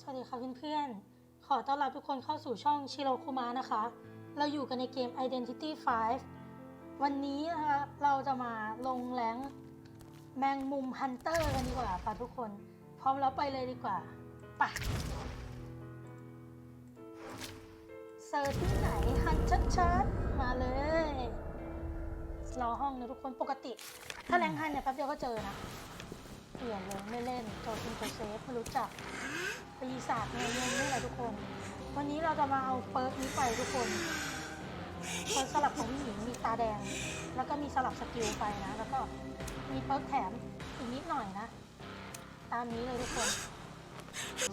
สวัสดีค่ะเพื่อนๆ ขอต้อนรับทุกคนเข้าสู่ช่องชิโรคุมะนะคะ เราอยู่กันในเกม Identity 5 วันนี้นะคะเราจะมาลงแรงแมงมุมฮันเตอร์กันดีกว่าค่ะทุกคน พร้อมแล้วไปเลยดีกว่าไปเซิร์ชที่ไหนฮันชัดๆ มาเลยรอห้องนะทุกคนปกติ ถ้าแรงฮันเนี่ยแป๊บเดียวก็เจอนะ เปลี่ยนเลยไม่เล่นโจทินโจเซฟไม่รู้จักปีศาจเงยยนนี่แหละทุกคน วันนี้เราจะมาเอาเปิร์กนี้ไปทุกคนเปิร์กสลับของผู้หญิงมีตาแดง แล้วก็มีสลับสกิลไปนะ แล้วก็มีเปิร์กแถมอีกนิดหน่อยนะ ตามนี้เลยทุกคน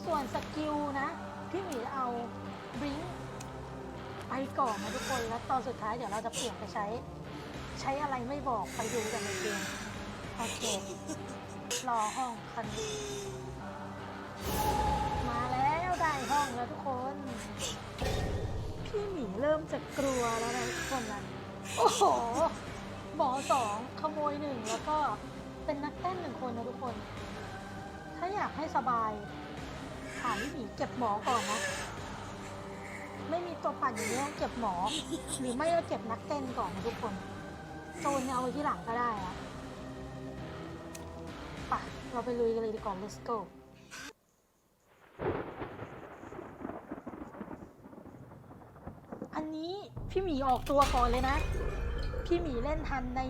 ส่วนสกิลนะพี่หมีเอาบริงไปก่อนนะทุกคนแล้วตอนสุดท้ายเดี๋ยวเราจะเปลี่ยนไปใช้ ใช้อะไรไม่บอกไปดูกันในเกมโอเค รอห้องคันนี้มาแล้วได้ห้องแล้วทุกคน พี่หมีเริ่มจะกลัวแล้วนะทุกคนนะโอ้โหหมอสองขโมยหนึ่งแล้วก็เป็นนักเต้นหนึ่งคนนะทุกคน ถ้าอยากให้สบายถามพี่หมีเก็บหมอก่อนนะ ไม่มีตัวปั่นอย่างนี้องเก็บหมอ หรือไม่ก็เก็บนักเต้นก่อนนะทุกคนโซนเนี่ยเอาไว้ที่หลังก็ได้อะ ไปเราไปลุยกันเลยดีกว่า let's go อันนี้พี่หมีออกตัวก่อนเลยนะ พี่หมีเล่นทันใน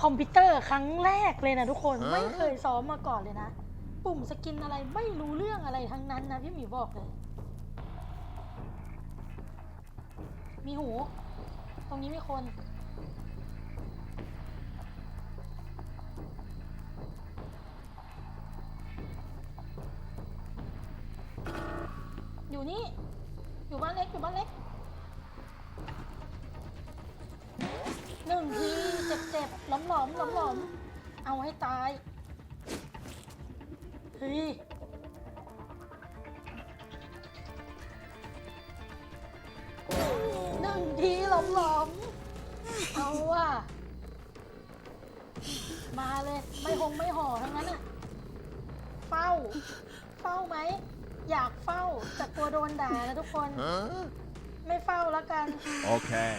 คอมพิวเตอร์ครั้งแรกเลยนะทุกคนฮะไม่เคยซ้อมมาก่อนเลยนะ ปุ่มสกินอะไรไม่รู้เรื่องอะไรทั้งนั้นนะพี่หมีบอกเลย มีหู ตรงนี้มีคน นี่ อยู่บ้านเล็ก อยู่บ้านเล็ก หนึ่งทีเจ็บเจ็บหลอมหลอมหลอมหลอมเอาให้ตายเฮ้ยหนึ่งทีหลอมหลอมเอาว่ะ มาเลย ไม่หงไม่ห่อทั้งนั้นอะเฝ้า เฝ้าไหม อยากเฝ้าแต่กลัวโดนด่านะทุกคน Huh? ไม่เฝ้าแล้วกัน Okay.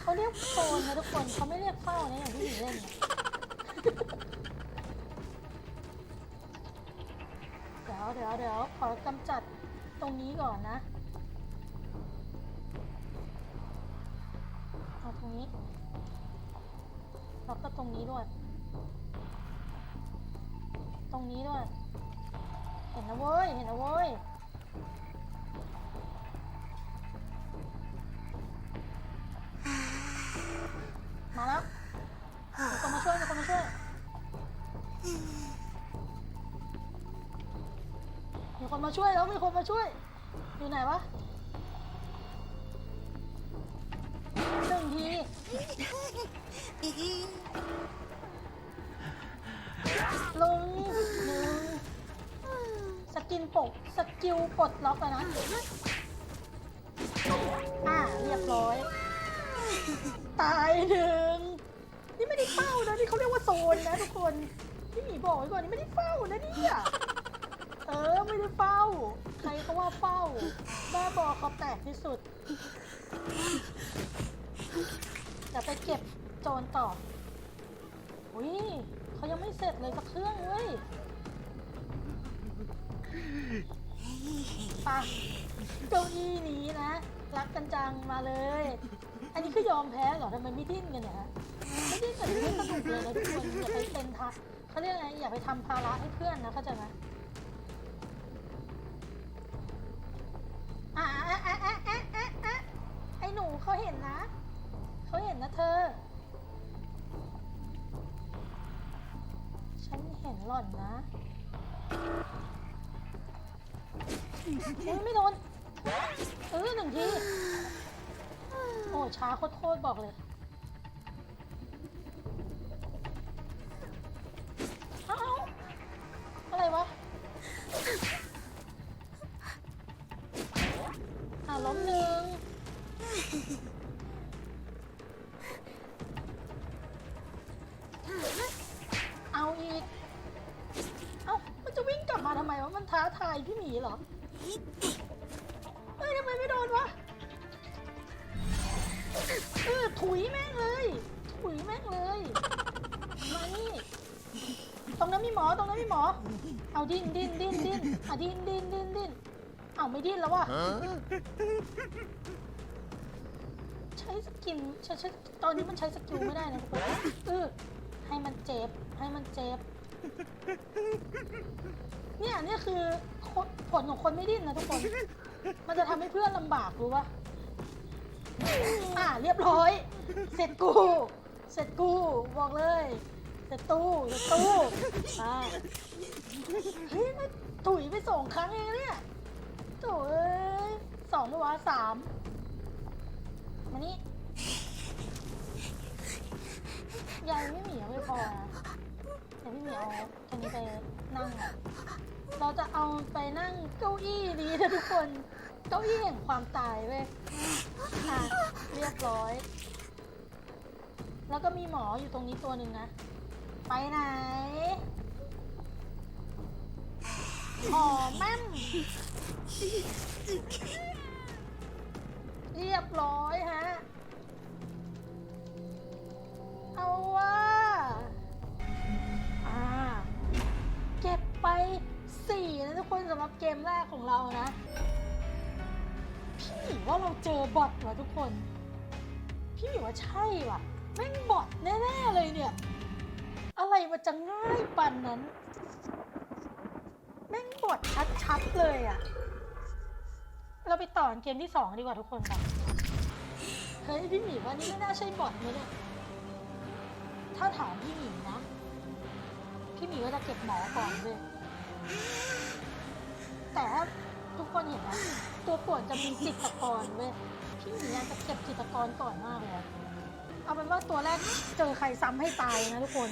เขาเรียกโซนนะทุกคนเขาไม่เรียกเฝ้านะอย่างที่หนูเล่นเนี่ยเดี๋ยวเดี๋ยวเดี๋ยวขอกำจัดตรงนี้ก่อนนะเอาตรงนี้แล้วก็ตรงนี้ด้วย ตรงนี้ด้วย เห็นนะเว้ย เห็นนะเว้ย มาแล้วมีคนมาช่วยมีคนมาช่วยมีคนมาช่วยแล้วมีคนมาช่วย อยู่ไหนวะหนึ่งที สกินปกสกิลปลดล็อกแล้วนะ อ่า เรียบร้อย ตายหนึ่งนี่ไม่ได้เฝ้านะนี่เขาเรียกว่าโซนนะทุกคนพี่หมีบอกไว้ก่อนนี่ไม่ได้เฝ้านะเนี่ยเออไม่ได้เฝ้า ใครก็ว่าเฝ้าบ้าบอเขาแตกที่สุดจะไปเก็บโจรต่ออุ้ยเขายังไม่เสร็จเลยสักเครื่องเว้ย ไปะเก้าอี้นี้นะ รักกันจังมาเลย อันนี้คือยอมแพ้เหรอทำไมไม่ดิ้นกันเนี่ยฮะไม่ดิ้นกันไม่สนุกเลยนะทุกคนอย่าไปเป็นทาเขาเรียกอะไรอย่าไปทำภาระให้เพื่อนนะเข้าใจไหมอะอะอะอะอะอะอะไอ้หนูเขาเห็นนะเขาเห็นนะเธอ ฉันเห็นหล่อนนะ โอ้ยไม่โดน เออหนึ่งที โอ้ช้าโคตรๆบอกเลยเอ้าอะไรวะอ่าล้มหนึ่งเอาอีก เอ้ามันจะวิ่งกลับมาทำไมวะ มันท้าทายพี่หมีเหรอ เฮ้ยทำไมไม่โดนวะเออถุยแม่งเลย ถุยแม่งเลย มานี่ ตรงนั้นมีหมอ ตรงนั้นมีหมอ เอาดิ้นดิ้นดิ้นดิ้นอะดิ้นดิ้นดิ้นดิ้นเอาไม่ดิ้นแล้ววะ ใช้สกินใช้ใช้ตอนนี้มันใช้สกิลไม่ได้นะทุกคนเออให้มันเจ็บ ให้มันเจ็บ เนี่ยเนี่ยคือคนผลของคนไม่ดิ้นนะทุกคน มันจะทำให้เพื่อนลำบากรู้ปะอ่าเรียบร้อย เสร็จกู เสร็จกูบอกเลย เสร็จตู้เสร็จตู้อ่าเฮ้ยมันถุยไปสองครั้งเองเนี่ยโถ่เอ้ยสองไม่วะสามมานี่ยายไม่เหมียวไม่พอนะ ดี๋ยวพี่หมีเอาคันนี้ไปนั่ง เราจะเอาไปนั่งเก้าอี้ดีนะทุกคน เก้าอี้แห่งความตายเว้ยอะเรียบร้อย แล้วก็มีหมออยู่ตรงนี้ตัวหนึ่งนะ ไปไหนหอแม่ม แรกของเรานะ พี่หมีว่าเราเจอบอทว่ะทุกคน พี่หมีว่าใช่ว่ะแม่งบอทแน่ๆเลยเนี่ย อะไรมันจะง่ายปันนั้น แม่งบอทชัดๆเลยอะเราไปต่อนเกมที่สองดีกว่าทุกคนค่ะเฮ้ยพี่หมีว่านี่ไม่น่าใช่บอทนะเนี่ย ถ้าถามพี่หมีนะ พี่หมีก็จะเก็บหมอก่อนเลย แต่ถ้าทุกคนเห็นนะตัวป่วนจะมีจิตรกรเว้ยพี่หมีอยากจะเก็บจิตรกรก่อนมากเลยเอาเป็นว่าตัวแรกเจอใครซ้ำให้ตายนะทุกคน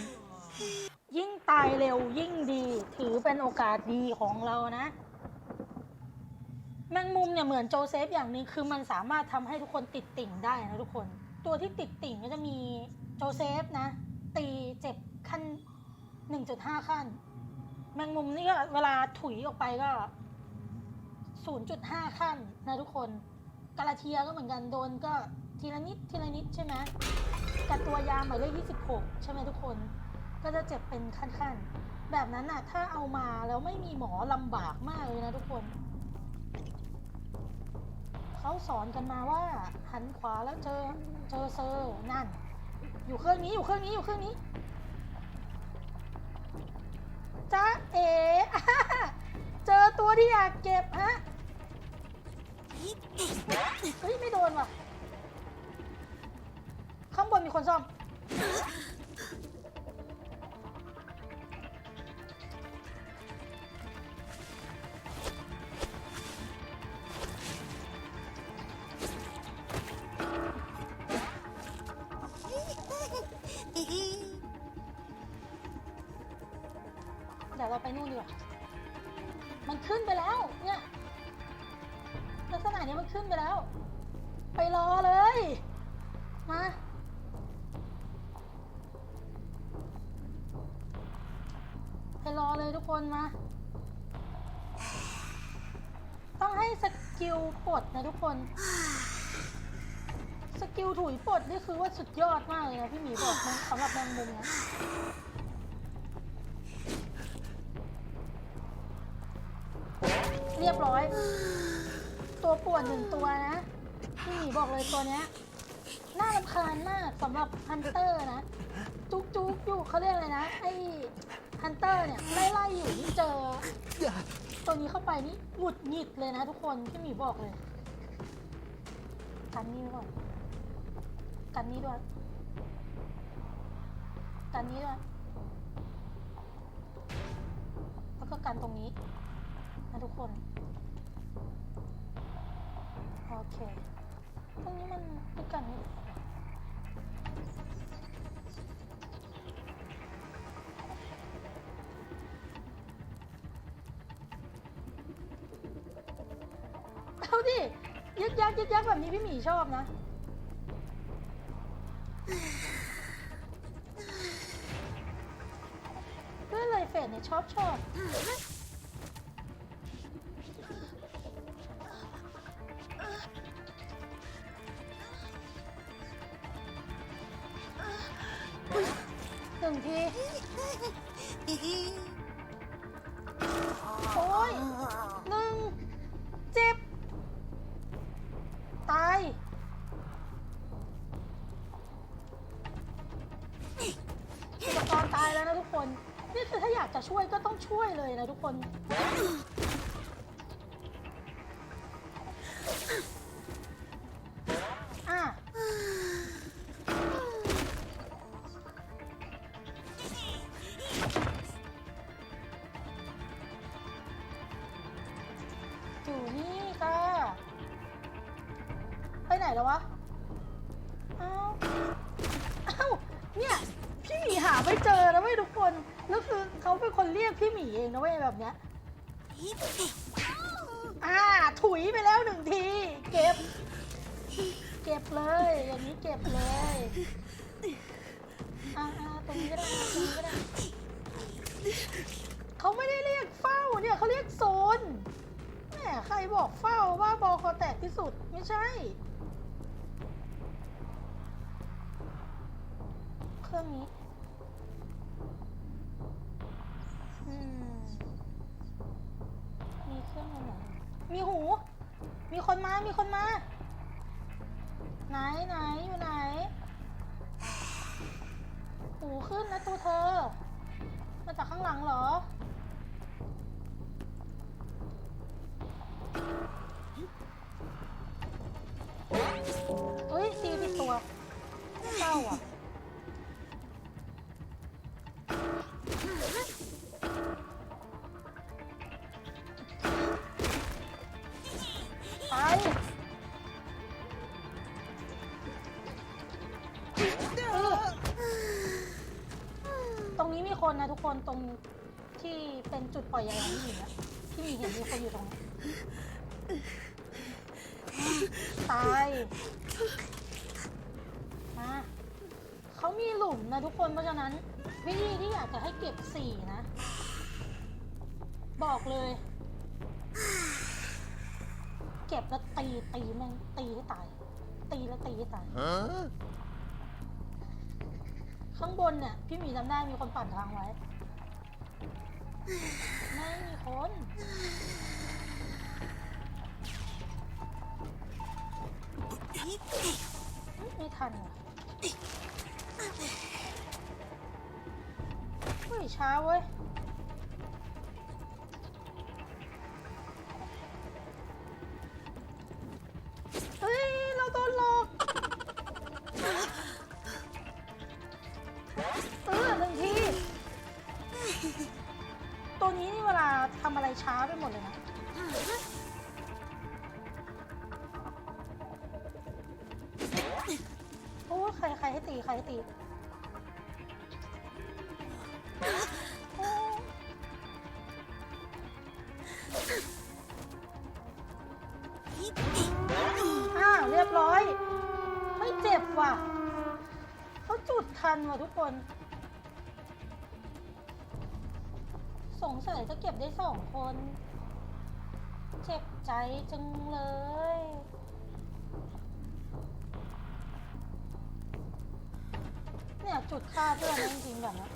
ยิ่งตายเร็วยิ่งดี ถือเป็นโอกาสดีของเรานะ แมงมุมเนี่ยเหมือนโจเซฟอย่างหนึงคือมันสามารถทำให้ทุกคนติดติ่งได้นะทุกคน ตัวที่ติดติ่งก็จะมีโจเซฟนะ ตีเจ็บขั้น 1.5 ขั้น แมงมุมนี่ก็เวลาถุยออกไปก็ 0.5 ขั้นนะทุกคนกาลาเทียก็เหมือนกันโดนก็ทีละนิดทีละนิดใช่ไหมกับตัวยาหมายเลข26 ใช่ไหมทุกคน ก็จะเจ็บเป็นขั้นๆ แบบนั้นน่ะ ถ้าเอามาแล้วไม่มีหมอลำบากมากเลยนะทุกคน เขาสอนกันมาว่าหันขวาแล้วเจอเจอเซอร์นั่น อยู่เครื่องนี้อยู่เครื่องนี้อยู่เครื่องนี้จ้าเอ๋เจอตัวที่อยากเก็บฮะ เฮ้ย ไม่โดนว่ะ ข้างบนมีคนซ่อม เดี๋ยวเราไปนู่นดีกว่า มันขึ้นไปแล้ว มันขึ้นไปแล้ว ไปรอเลย มา ไปรอเลยทุกคนมา ต้องให้สกิลปลดนะทุกคน สกิลถุยปลดนี่คือว่าสุดยอดมากเลยนะพี่หมีบอกมันสำหรับแมงมุมนะเรียบร้อย ตัวป่วนหนึ่งตัวนะพี่หมีบอกเลยตัวเนี้ยน่ารำคาญมากสำหรับฮันเตอร์นะ จุกจุกอยู่เขาเรียกอะไรนะไอ้ฮันเตอร์เนี่ยไล่ไล่อยู่นี่เจอ ตัวนี้เข้าไปนี่หงุดหงิดเลยนะทุกคนพี่หมีบอกเลยกันนี่ก่อนกันนี้ด้วยกันนี้ด้วยแล้วก็กันตรงนี้นะทุกคน โอเค ตรงนี้มันเป็นกันนี่เอาดิยึกยักยึกยักแบบนี้พี่หมีชอบนะเพื่อนเลยเฟดเนี่ยชอบชอบ หนึ่งเจ็บ ตาย อุปกรณ์ตายแล้วนะทุกคน นี่คือถ้าอยากจะช่วยก็ต้องช่วยเลยนะทุกคน แล้ววะเอ้าเอ้าเนี่ยพี่หมีหาไม่เจอนะเว้ยทุกคนแล้วคือเขาเป็นคนเรียกพี่หมีเองนะเว้ยแบบเนี้ยอ่าถุยไปแล้วหนึ่งที เก็บ เก็บเลยอย่างนี้เก็บเลยอ่าอ่าตรงนี้ก็ได้ตรงนี้ก็ได้เขาไม่ได้เรียกเฝ้าเนี่ยเขาเรียกโซนแหมใครบอกเฝ้าว่าบอคอแตกที่สุดไม่ใช่ เครื่องนี้อืมมีเครื่องอะไรมีหู มีคนมา มีคนมา ไหนไหนอยู่ไหน หูขึ้นนะตัวเธอ มาจากข้างหลังเหรอ เฮ้ยตีผิดตัวเศร้าอะ รงนี้มีคนนะทุกคนตรงที่เป็นจุดปล่อยยของพี่หมีอะที่มีเห็นมีคนอยู่ตรงนี้ตายมาเขามีหลุมนะทุกคนเพราะฉะนั้น วิธีที่อยากจะให้เก็บสี่นะ บอกเลย เก็บแล้วตีตีแม่งตีให้ตาย ตีแล้วตีให้ตาย ข้างบนเนี่ยพี่หมีจำได้มีคนปั่นทางไว้ ไม่มีคน ไม่ทันว่ะเฮ้ยช้าเว้ย เออหนึ่งที ตัวนี้นี่เวลาทำอะไรช้าไปหมดเลยนะ โอ้ใครใครให้ตี ใครให้ตี เขาจุดทันว่ะทุกคน สงสัยจะเก็บได้สองคน เจ็บใจจังเลย เนี่ยจุดฆ่าเพื่อนจริงๆแบบนี้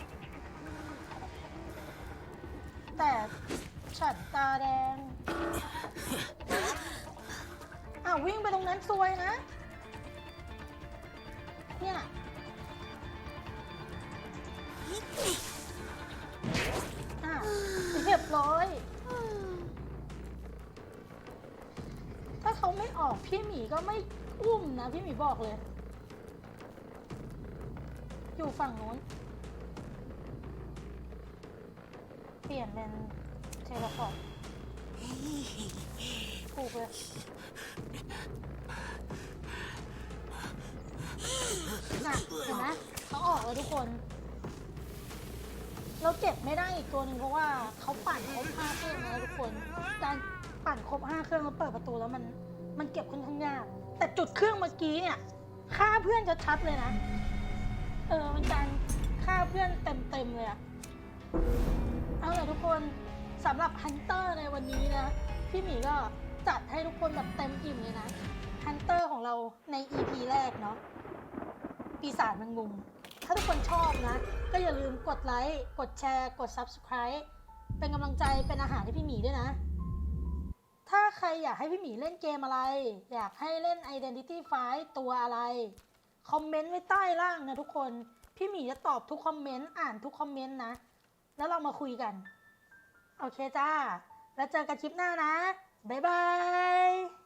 แต่ฉันตาแดง อ้าววิ่งไปตรงนั้นซวยนะ เนี่ย อะเรียบร้อย ถ้าเขาไม่ออกพี่หมีก็ไม่อุ้มนะพี่หมีบอกเลย อยู่ฝั่งนู้น เปลี่ยนเป็นเทเลพอร์ตถูกเลยน่ะเห็นไหมเขาออกแล้วทุกคน เราเก็บไม่ได้อีกตัวหนึ่งเพราะว่าเขาปั่นครบห้าเครื่องแล้วทุกคนการปั่นครบห้าเครื่องแล้วเปิดประตูแล้วมันมันเก็บค่อนข้างยากแต่จุดเครื่องเมื่อกี้เนี่ยฆ่าเพื่อนชัดๆเลยนะ เออมันการฆ่าเพื่อนเต็มๆเลยอะเอาเลยทุกคนสำหรับฮันเตอร์ในวันนี้นะพี่หมีก็จัดให้ทุกคนแบบเต็มอิ่มเลยนะฮันเตอร์ของเราใน EP แรกเนาะปีศาจแมงมุม ถ้าทุกคนชอบนะ ก็อย่าลืมกดไลค์ กดแชร์ กด Subscribe เป็นกำลังใจเป็นอาหารให้พี่หมีด้วยนะ ถ้าใครอยากให้พี่หมีเล่นเกมอะไร อยากให้เล่น Identity f i ตัวอะไร คอมเมนต์ไว้ใต้ล่างนะทุกคน พี่หมีจะตอบทุกคอมเมนต์ อ่านทุกคอมเมนต์นะ แล้วเรามาคุยกัน โอเคจ้า แล้วเจอกันคลิปหน้านะ บ๊ายบาย